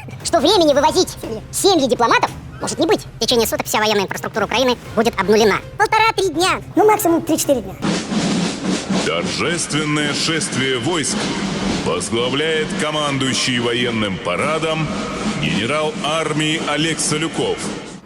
не вывозить семьи дипломатов может не быть. В течение суток вся военная инфраструктура Украины будет обнулена. Полтора-три дня, ну максимум 3-4 дня. Торжественное шествие войск возглавляет командующий военным парадом генерал армии Олег Солюков.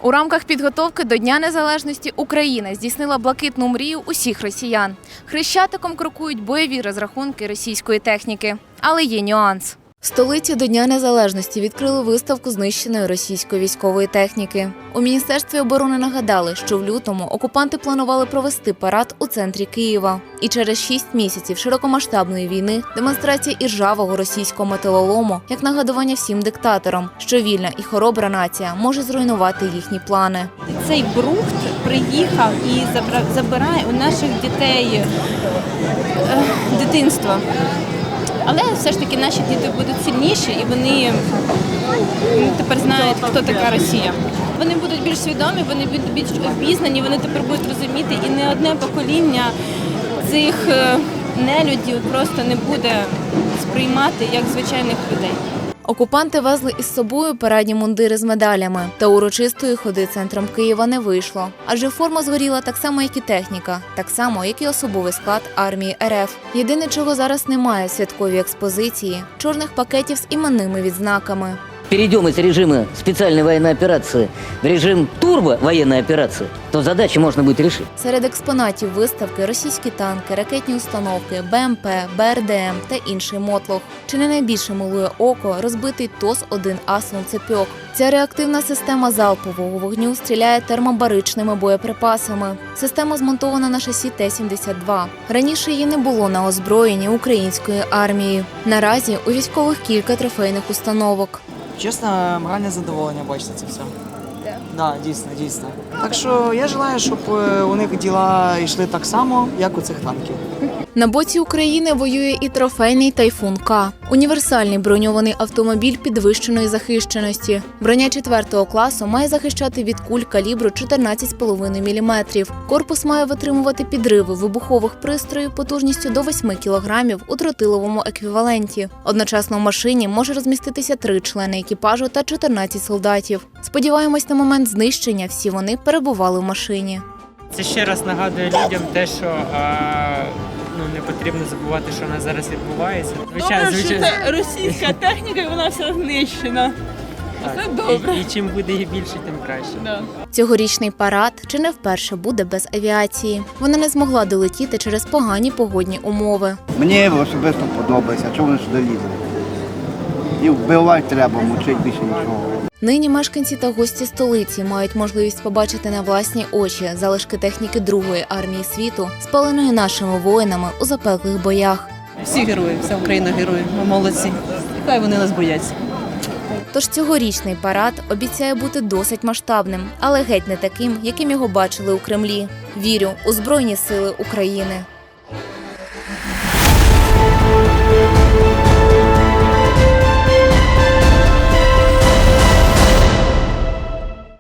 У рамках підготовки до Дня Незалежності Україна здійснила блакитну мрію усіх росіян. Хрещатиком крокують бойові розрахунки російської техніки. Але є нюанс. Столиці до Дня Незалежності відкрили виставку знищеної російської військової техніки. У міністерстві оборони нагадали, що в лютому окупанти планували провести парад у центрі Києва. І через шість місяців широкомасштабної війни демонстрація іржавого російського металолому як нагадування всім диктаторам, що вільна і хоробра нація може зруйнувати їхні плани. цей брухт приїхав і забирає у наших дітей е, дитинство. Але все ж таки наші діти будуть сильніші і вони тепер знають, хто така Росія. Вони будуть більш свідомі, вони будуть більш обізнані, вони тепер будуть розуміти, і не одне покоління цих е, нелюдів просто не буде сприймати як звичайних людей. Окупанти везли із собою парадні мундири з медалями, та урочистої ходи центром Києва не вийшло. Адже форма згоріла так само, як і техніка, так само, як і особовий склад армії РФ. Єдине, чого зараз немає святкові експозиції чорних пакетів з іменними відзнаками. Перейдем из режима специальной военной операции в режим турбо военной операции, то задачи можно будет решить. Серед експонатів виставки російські танки, ракетні установки, БМП, БРДМ та інший мотлох. Чи не найбільше милує око розбитий ТОС-1 «Сонцепьок». Ця реактивна система залпового вогню стріляє термобаричними боєприпасами. Система змонтована на шасі Т-72. Раніше її не було на озброєнні української армії. Наразі у військових кілька трофейних установок. Чесно, моральне задоволення бачити це все. Так, да, дійсно, дійсно. Так що я желаю, щоб е, у них діла йшли так само, як у цих танків. На боці України воює і трофейний тайфун К універсальний броньований автомобіль підвищеної захищеності. Броня 4 класу має захищати від куль калібру 14,5 мм. Корпус має витримувати підриви вибухових пристроїв потужністю до 8 кг у тротиловому еквіваленті. Одночасно в машині може розміститися три члени екіпажу та 14 солдатів. Сподіваємось, на момент знищення всі вони перебували в машині. Це ще раз нагадує людям те, що а, ну, не потрібно забувати, що у нас зараз відбувається. Звичайно, звичайно. російська техніка, і вона вся знищена. Так. це добре. І, і чим буде її більше, тим краще. Цьогорічний парад чи не вперше буде без авіації. Вона не змогла долетіти через погані погодні умови. Мені особисто подобається, чому вони сюди лізли. І вбивати треба, мучить більше нічого. Нині мешканці та гості столиці мають можливість побачити на власні очі залишки техніки Другої армії світу, спаленої нашими воїнами у запеклих боях. Всі герої, вся Україна герої. Ми молодці. І хай вони нас бояться. Тож цьогорічний парад обіцяє бути досить масштабним, але геть не таким, яким його бачили у Кремлі. Вірю у Збройні Сили України.